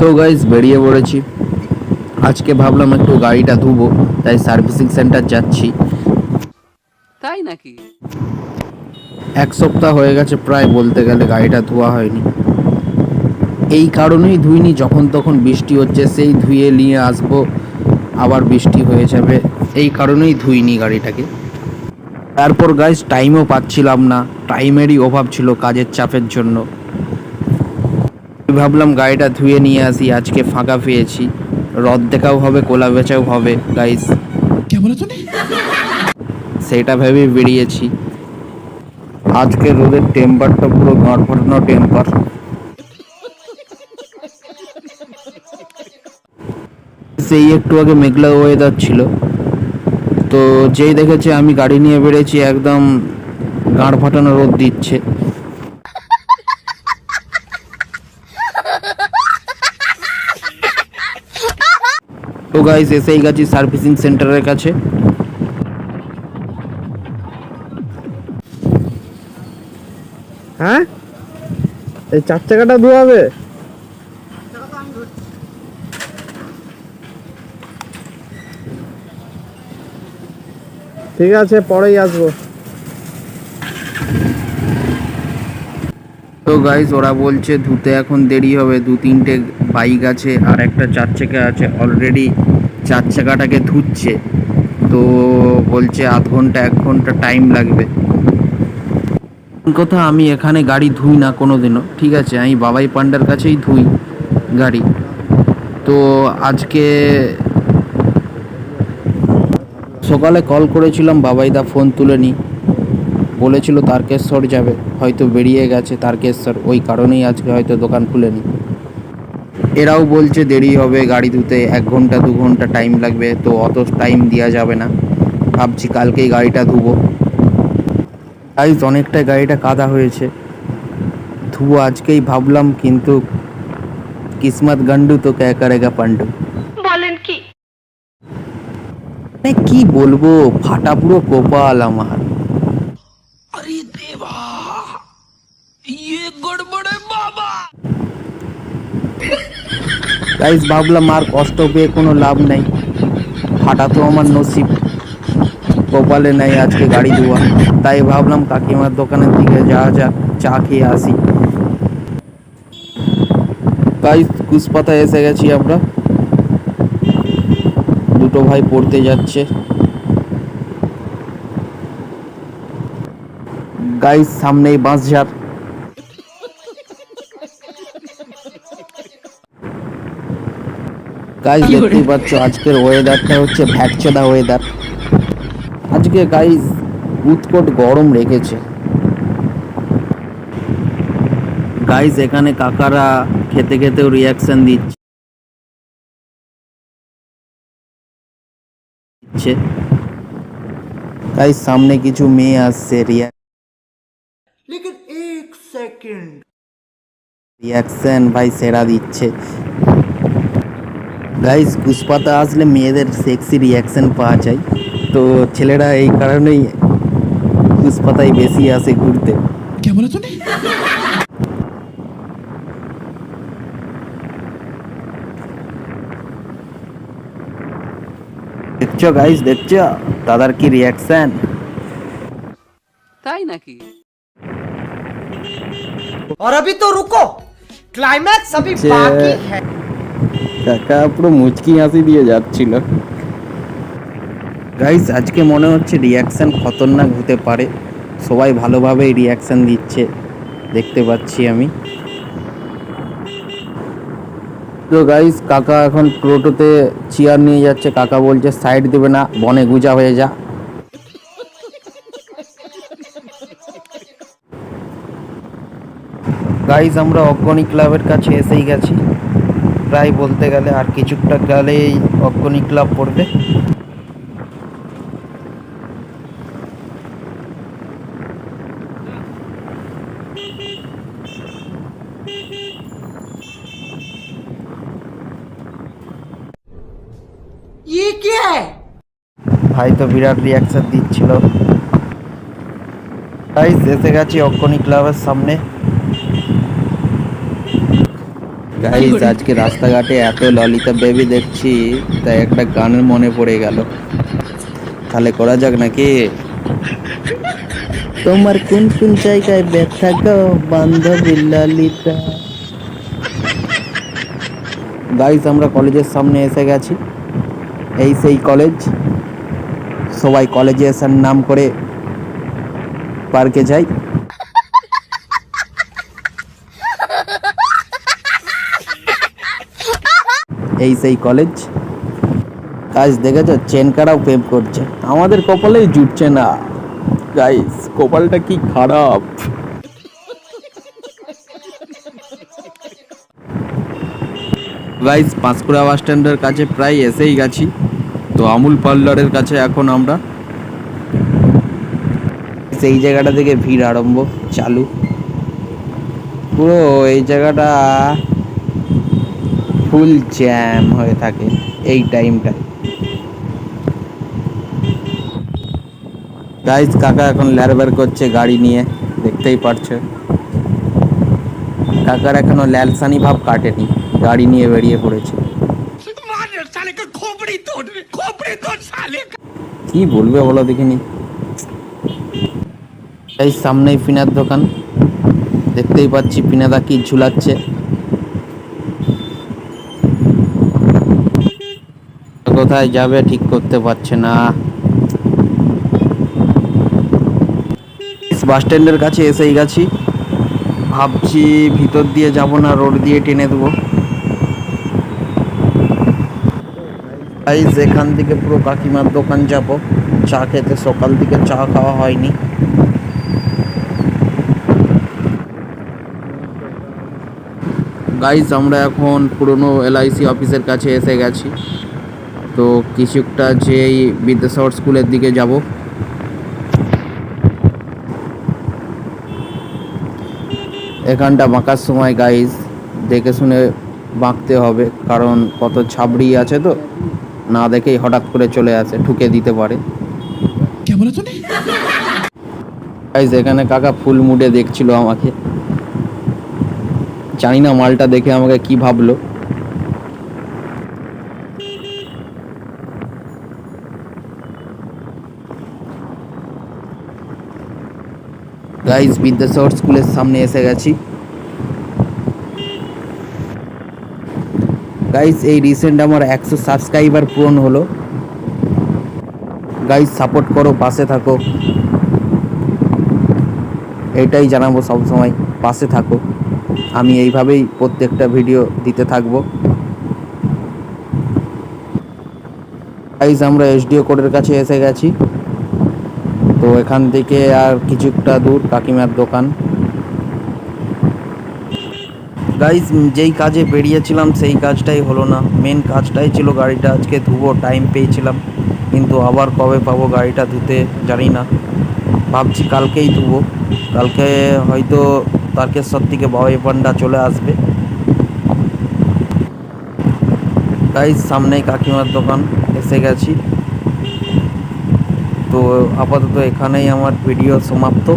তো গাইজ বেরিয়ে পড়েছি। আজকে ভাবলাম একটু গাড়িটা ধুবো তাই সার্ভিসিং সেন্টার যাচ্ছি। তাই নাকি? এক সপ্তাহ হয়ে গেছে প্রায় বলতে গেলে গাড়িটা ধোয়া হয়নি। এই কারণেই ধুইনি যখন তখন বৃষ্টি হচ্ছে সেই ধুয়ে নিয়ে আসব আবার বৃষ্টি হয়ে যাবে। এই কারণেই ধুইনি গাড়িটাকে। তারপর গাইজ টাইমও পাচ্ছিলাম না। টাইমেরই অভাব ছিল কাজের চাপের জন্য। ভাবলাম গাড়িটা ধুয়ে নিয়ে আসি আজকে ফাঁকা পেয়েছি। রদ দেখাও হবে কোলা বেচাও হবে গাইজ সেটা ভেবেই বেরিয়েছি। আজকে রোদের টেম্পারটা পুরো গাঁট ফাটানো টেম্পার সেই একটু আগে মেঘলা ওয়েদার ছিল। তো যেই দেখেছে আমি গাড়ি নিয়ে বেরিয়েছি একদম গাঁড় ফাটানো রোদ দিচ্ছে। তো গাইস এসেই গেছি সার্ভিসিং সেন্টারের কাছে। হ্যাঁ? এই চার চাকাটা ধোয়াবে? ঠিক আছে পরেই আসব। তো গাইজ ওরা বলছে ধুতে এখন দেরি হবে দু তিনটে বাইক আছে আর একটা চার চাকা আছে অলরেডি চার চাকাটাকে ধুচ্ছে। তো বলছে আধ ঘণ্টা, এক ঘণ্টা টাইম লাগবে। কথা, আমি এখানে গাড়ি ধুই না কোনো দিনও ঠিক আছে? আমি বাবাই পান্ডার কাছেই ধুই গাড়ি। তো আজকে সকালে কল করেছিলাম বাবাইদা ফোন তুলেনি। বলেছিল তারকেশ্বর যাবে, হয়তো বেরিয়ে গেছে তারকেশ্বর। ওই কারণেই আজকে হয়তো দোকান খুলেনি। এরাও বলছে দেরি হবে গাড়ি ধুতে এক ঘণ্টা দু ঘণ্টা টাইম লাগবে তো অত টাইম দেওয়া যাবে না। ভাবছি কালকেই গাড়িটা ধুবো। আজ অনেকটাই গাড়িটা কাদা হয়েছে। ধুবো আজকেই ভাবলাম কিন্তু কিসমত গান্ডু তো কে করেগা পান্ডু বলেন কি? মানে কি বলব ফাটা পুরো কপাল আমার। গাইস ভাবলাম আর কষ্ট পেয়ে কোনো লাভ নাই। ফাটা তো আমার নসিব। কপালে নাই আজকে গাড়ি ধোয়া। তাই ভাবলাম কাকিমার দোকানের দিকে যাওয়া যাক, চা খেয়ে আসি। গাইস কুসপাতা এসে গেছি আমরা। দুটো ভাই পড়তে যাচ্ছে। গাইস সামনেই বাঁশঝাড় গাইস দেখতেই পাচ্ছ আজকের ওয়েদারটা হচ্ছে ভ্যাকচেদা ওয়েদার আজকে গাইস উৎকট গরম রেখেছে। গাইজ এখানে কাকারা খেতে খেতেও রিয়াকশন দিচ্ছে। গাইজ সামনে কিছু মেয়ে আসছে রিয়া রিয়াকশন ভাই সেরা দিচ্ছে। গাইস কুসপাতা আসলে মেয়েদের সেক্সি রিয়াকশন পাওয়া যায় তো ছেলেরা এই কারণেই কুসপাতায় বেশি আসে ঘুরতে দেখছো গাইস দেখছো দাদার কি রিয়াকশন তাই নাকি और अभी तो रुको क्लाइमैक्स अभी छे। बाकी है কাকা পুরো মুচকি হাসি দিয়ে যাচ্ছিল। গাইস আজকে মনে হচ্ছে রিয়াকশন খতরনাক হতে পারে। সবাই ভালোভাবেই রিয়াকশন দিচ্ছে দেখতে পাচ্ছি আমি। তো গাইস কাকা এখন টোটোতে চেয়ার নিয়ে যাচ্ছে। কাকা বলছে সাইড দেবে না বনে গুজা হয়ে যা। গাইস আমরা অগ্রণী ক্লাবের কাছে এসেই গেছি। প্রায় বলতে গেলে আর কিছুটা গেলেই অগ্রণী ক্লাব পড়বে। ইয়ে ভাই তো বিরাট রিয়াকশন দিচ্ছিল। তাই এসে গেছি অগ্রণী ক্লাবের সামনে। গাইজ আজকে রাস্তাঘাটে এত ললিতা বেবি দেখছি, তাই একটা গানের মনে পড়ে গেল। তাহলে করা যাক নাকি? তোমার কোন কোন জায়গায় ব্যথা গো, বান্ধবী ললিতা? গাইজ আমরা কলেজের সামনে এসে গেছি। এই সেই কলেজ। সবাই কলেজে আসার নাম করে পার্কে যাই। এই সেই কলেজ কাজ দেখেছ? চেন কাটাও প্রেম করছে। আমাদের কপালেই জুটছে না। গাইস কপালটা কি খারাপ? গাইস পাঁশকুড়া বাস স্ট্যান্ডের কাছে প্রায় এসেই গেছি। তো আমুল পার্লারের কাছে এখন আমরা। সেই জায়গাটা থেকে ভিড় আরম্ভ, চালু। পুরো এই জায়গাটা ফুল জ্যাম হয়ে থাকে এই টাইমটায় গাইজ কাকা এখন ল্যারবার করছে গাড়ি নিয়ে দেখতেই পারছ। কাকার এখনও ল্যালসানি ভাব কাটেনি গাড়ি নিয়ে বেরিয়ে পড়েছে। কি বলবে বলো দেখিনি। এই সামনেই পিনার দোকান। দেখতেই পাচ্ছি পিনাদা কি ঝুলাচ্ছে। কোথায় যাবে ঠিক করতে পারছে না। বাস স্ট্যান্ডের কাছে এসেই গেছি। ভাবছি ভিতর দিয়ে যাব না, রোড দিয়ে টেনে দেবো। এখান থেকে পুরো কাকিমার দোকান যাব। চা খেতে, সকাল থেকে চা খাওয়া হয়নি। গাইজ আমরা এখন পুরনো এলআইসি অফিসের কাছে এসে গেছি। তো কিছুটা যেই বিদ্যাসাগর স্কুলের দিকে যাব। এখানটা বাঁকার সময় গাইজ দেখে শুনে বাঁকতে হবে কারণ কত ছাবড়ি আছে তো না দেখেই হঠাৎ করে চলে আসে ঠুকে দিতে পারে। গাইজ এখানে কাকা ফুল মুডে দেখছিল আমাকে। জানি না মালটা দেখে আমাকে কি ভাবলো। গাইজ বিদ্যাসাগর স্কুলের সামনে এসে গেছি। গাইজ এই রিসেন্ট আমার একশো সাবস্ক্রাইবার পূরণ হলো। গাইজ সাপোর্ট করো, পাশে থাকো। এটাই জানাব সব সময় পাশে থাকো। আমি এইভাবেই প্রত্যেকটা ভিডিও দিতে থাকব। গাইজ আমরা এসডিও কোডের কাছে এসে গেছি। তো এখান থেকে আর কিছুটা দূর কাকিমার দোকান। গাইজ যেই কাজে বেরিয়েছিলাম, সেই কাজটাই হলো না। মেন কাজটাই ছিল গাড়িটা। আজকে ধুবো টাইম পেয়েছিলাম। কিন্তু আবার কবে পাবো গাড়িটা ধুতে জানি না। ভাবছি কালকেই ধুবো। কালকে হয়তো তারকেশ্বর থেকে বাবাই পান্ডা চলে আসবে। গাইজ সামনেই কাকিমার দোকান। এসে গেছি। তো আপাতত এখানেই আমার ভিডিও সমাপ্ত।